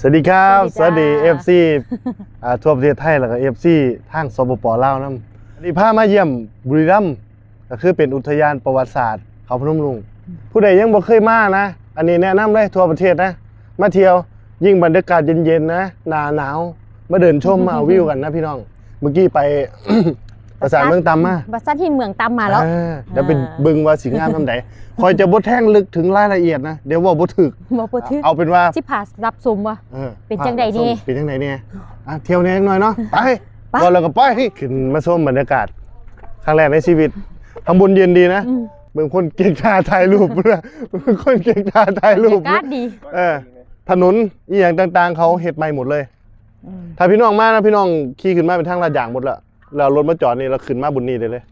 สวัสดีครับ สวัสดีดีจ้า FC อ่าทั่วประเทศไทยแล้วก็ FC ทางสปปลาวนํอันนี้พามาเยี่ยมบุรีรัมย์ก็คือเป็นอุทยานประวัติศาสตร์เขาพนมรุ้งผู้ใดยังบ่เคยมานะ อันนี้แนะนำเลยทั่วประเทศนะ มาเที่ยวยิ่งบรรยากาศเย็นๆนะหนาหนาวมาเดินชมมาเอาวิวกันนะพี่น้อง เมื่อกี้ไป ประสานเมืองตำมาบัสซัดที่เมืองตำมาแล้วอ่าเดี๋ยวเป็นอ่าบึงว่าสิงามทำไดคอยจะบ่แท่งลึกถึงรายละเอียดนะ เดี๋ยวว่าบ่ถึกบ่ปทึก เอาเป็นว่าที่ผ่ารับสมวะออเป็นจังใดนี่เป็นจังใดเนี่ยอะเที่ยวแหน่หน่อยเนาะ ไปไปก่อนแล้วก็ไปขึ้นมาชมบรรยากาศครั้งแรกในชีวิตทำบุญเย็นดีนะอืมเบิ่งคนเก่งท่าถ่ายรูปนะเบิ่งคนเก่งท่าถ่ายรูปบรรยากาศดีเออถนนอีหยังต่างๆ เขาเฮ็ดใหม่หมดเลยอืมถ้าพี่น้องมานะพี่น้องขี่ขึ้นมาเป็นทางลาดยางหมดละ แล้วรถมาจอดนี่เราขึ้นมาบนนี้ได้เลย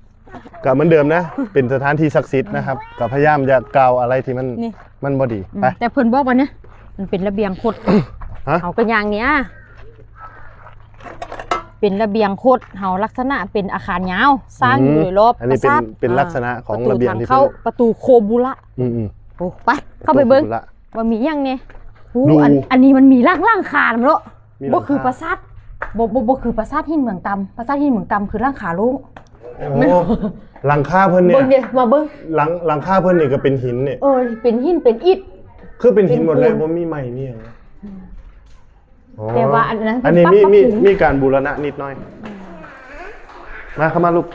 ก็เหมือนเดิมนะ เป็นสถานที่ศักดิ์สิทธิ์นะครับก็พยายามจะกล่าวอะไรที่มันนี่ มันบ่ดีอืมไป แต่เพิ่นบอกว่าเนี่ยมันเป็นระเบียงคดฮะ เฮาก็อย่างเนี้ยเป็นระเบียงคดเฮาลักษณะเป็นอาคารยาว สร้างอยู่โดยรอบอันนี้ปเป็นราสาทเป็นลักษณะของปตูระเบียงทางที่เข้าเป็นประตูโคบุระอืมอืมโอ้ไปเข้าไปเบิ่งละ ว่ามีหยังเนี่ยหูดูอันอันนี้มันมีร่างร่างคาญมั้งเนาะมีหลังคา บ่คือปราสาท บ่บ่บ่คือปราสาทหินเมืองตำปราสาทหินเมืองตำคือร่างขาลุงโอ้หลังคาเพิ่นเนี่เบิ่ยงเด้มาเบิ่งหลังหลังคาเพิ่นนี่ก็เป็นหินเนี่ย เออเป็นหินเป็นอิฐ คือเป็นหินหมดเลยเป็นปูนบ่มีไม้มีหยังอ๋อแต่ว่าอันนั้นเป็นอันนี้ปั๊บมีปั๊บมีปรุงมีการบูรณะนิดหน่อย มาเข้ามาลูก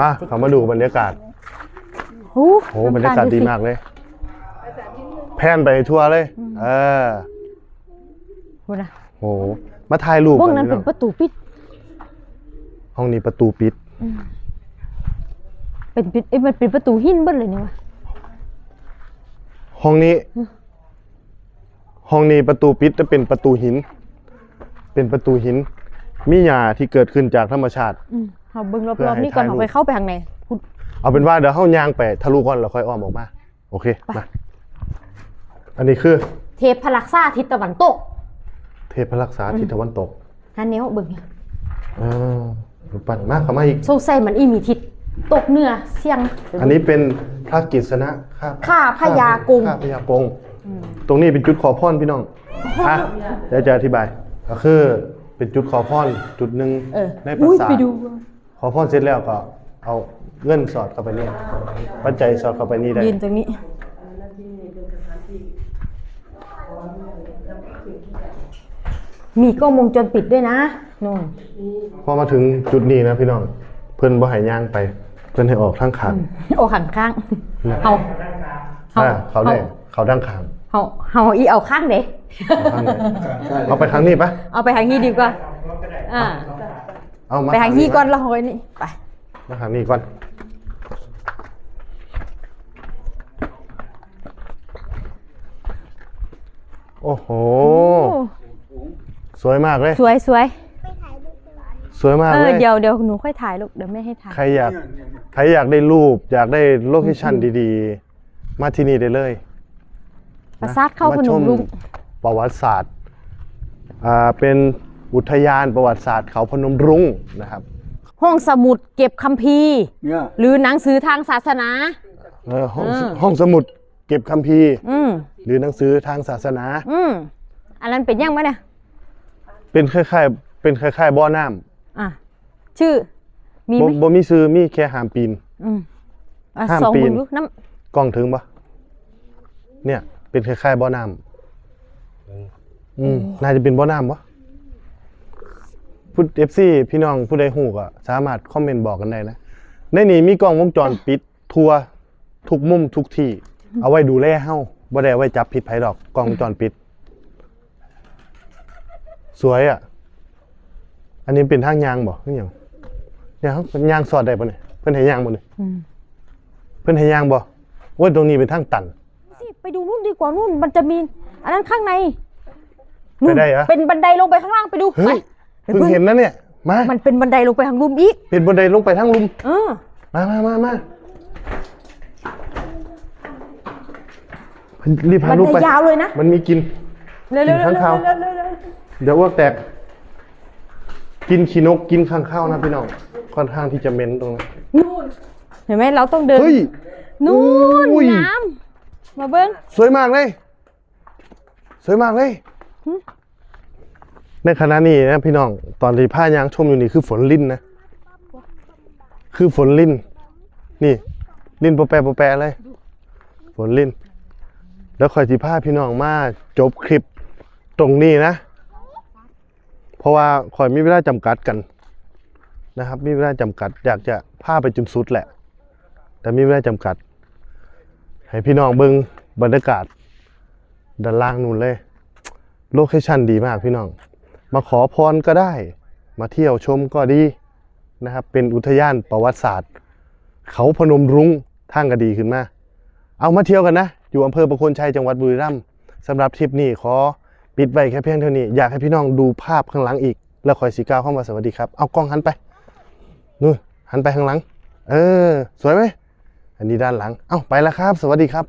มาเขามาดูบรรยากาศหูโอ้บรรยากาศดีมากเลย แพนไปทั่วเลย เออ หูนะโห มาถ่ายรูปพวกกันั้นพี่เป็นองประตูปิด ห้องนี้ประตูปิด เป็นปิดเอ้ยมันเป็นประตูหินเบิดเลยนี่วะห้องนี้ ห้องนี้ประตูปิดจะเป็นประตูหิน เป็นประตูหิน มีหญ้าที่เกิดขึ้นจากธรรมชาติอืมเอาเบิ่งรเพื่ออบให้ๆนี่ก่อนถ่ายรูปเอาไปเข้าไปข้างในพูดเอาเป็นว่าเดี๋ยวเฮายางไปทะลุก่อนแล้วค่อยอ้อมออกมา โอเคไปมาอันนี้คือ เทพพลักษาทิศตะวันตก เทพรักษาทิศตะวันตกฮันแนวเบิ่งเนี่ยอ่ารูปปั้นมากเข้ามาอีกสงสัยมันอีมีทิศตกเหนือเสียง อันนี้เป็นพระกฤษณะข้าข้าพญากงข้าพญากง ตรงนี้เป็นจุดขอพรพี่น้องอะเดี๋ยวจะอธิบาย ก็คือเป็นจุดขอพรจุดหนึ่งเออในปราอุ้ยสาทไปดูขอพรเสร็จแล้วก็เอาเงินสอดเข้าไปนี่ปัจจัยสอดเข้าไปนี่ได้ยืนตรงนี้ มีกล้องวงจรปิดด้วยนะนู่นพอมาถึงจุดนี้นะพี่น้อง เพิ่นบ่ให้ย่างไป เพิ่นให้ออกทางขางโอ้ขังข้างเฮาเฮาอ่าเขาได้เขาดังขางเฮาเฮาอีเอาข้างเด้เอาข้างไหนเอาไปทางนี้ปะเอาไปทางนี้ดีกว่าอ่าเอามาไปทางนี้ก่อนเราเอาไว้นี่ไปมาทางนี้ก่อนโอ้โห สวยมากเลย สวยสวยสวยมากเอเลอย เดี๋ยวเดี๋ยวหนูค่อยถ่ายลูกเดี๋ยวไม่ให้ถ่าย ใครอยาก ใครอยากได้รูป อยากได้โลเคชั่นดีๆ มาที่นี่ได้เลยประสาทเข้าพนมรุ้งประวัติศาสตร์อ่าเป็นอุทยานประวัติศาสตร์เขาพนมรุ้งนะครับห้องสมุดเก็บคัมภีร์ เนี่ยหรือหนังสือทางศาสนา เออห้องอืมห้องสมุดเก็บคัมภีร์ อืมหรือหนังสือทางศาสนา อืมอันนั้นเป็นยังไหมเนี่ย เป็นคล้ายๆ เป็นคล้ายๆบ่อน้อะชื่อ มีำไหบ่มบ่มีซื้อมีแค่หามปีน อืมอะห้ามสองปีนมือลูกน้กล้องถึงปะเนี่ย เป็นคล้ายๆบ่อน้ำอืมน่าจะเป็นบ่อน้ำปะพูดเอฟซีพี่น้องผู้ใดหูก็สามารถคอมเมนต์บอกกันได้นะ ในนี้มีกล้องวงจรปิด ทัวร์ทุกมุมทุกที่ เอาไว้ดูแลเฮาบ่ได้เอาไว้จับผิดไผดอกกล้องวงจรปิด สวยอะ อันนี้เป็นทางยางบ่นี่หยังเนี่ยเขาเป็นยางสอดได้ปะเนี่ยเพิ่นให้ยางบ่เนี่ยำอืมเพิ่นให้ย่างบ่โอ้ยตรงนี้เป็นทางตันสิไปดูนู่นดีกว่านู่นมันจะมี อันนั้นข้างในไปได้เหรอเป็นบันไดลงไปข้างล่างไปดูเฮ้ยไปเพิ่งเห็นนะเนี่ยมามันเป็นบันไดลงไปทางรูมอีก เป็นบันไดลงไปทางลุมเออมามามามารีบพาบันลูกไดไปยาวเลยนะ มันมีกินเร็วๆเร็วกินๆข้างเร็วคาวๆ เร็วๆเร็วเดี๋ยวอ้วกแตก กินขี้นกกินข้างข้าวนะพี่น้องค่อนข้างที่จะเหม็นตรงนั้นๆนู่นเห็นไหมเราต้องเดินเฮ้ย นู่นอุ้ย น้ำมาเบิ้งสวยมากเลย สวยมากเลยหึในขณะนี้นะพี่น้อง ตอนที่ผ้ายางชมอยู่นี่คือฝนลิ่นนะ คือฝนลิ่นนี่ ลิ่นโปะแปะโปะแปะเลย ฝนลิ่นแล้วคอยสิพาพี่น้องมาจบคลิปตรงนี้นะ เพราะว่าคอยมีเวลาจำกัดกันนะครับ มีเวลาจำกัด อยากจะพาไปจนสุดแหละ แต่มีเวลาจำกัด ให้พี่น้องเบิ่งบรรยากาศด้านล่างนู่นเลยโลเคชั่นดีมากพี่น้อง มาขอพรก็ได้ มาเที่ยวชมก็ดีนะครับ เป็นอุทยานประวัติศาสตร์ เขาพนมรุ้งทางก็ดีขึ้นมา เอามาเที่ยวกันนะ อยู่อำเภอประโคนชัยจังหวัดบุรีรัมย์สำหรับทริปนี้ขอ ปิดไว้แค่เพียงเท่านี้ อยากให้พี่น้องดูภาพข้างหลังอีก แล้วคอยสีก้าวเข้ามาสวัสดีครับ เอากล้องหันไปนู่นหันไปข้างหลัง เออ สวยไหมอันนี้ด้านหลัง เอาไปแล้วครับ สวัสดีครับ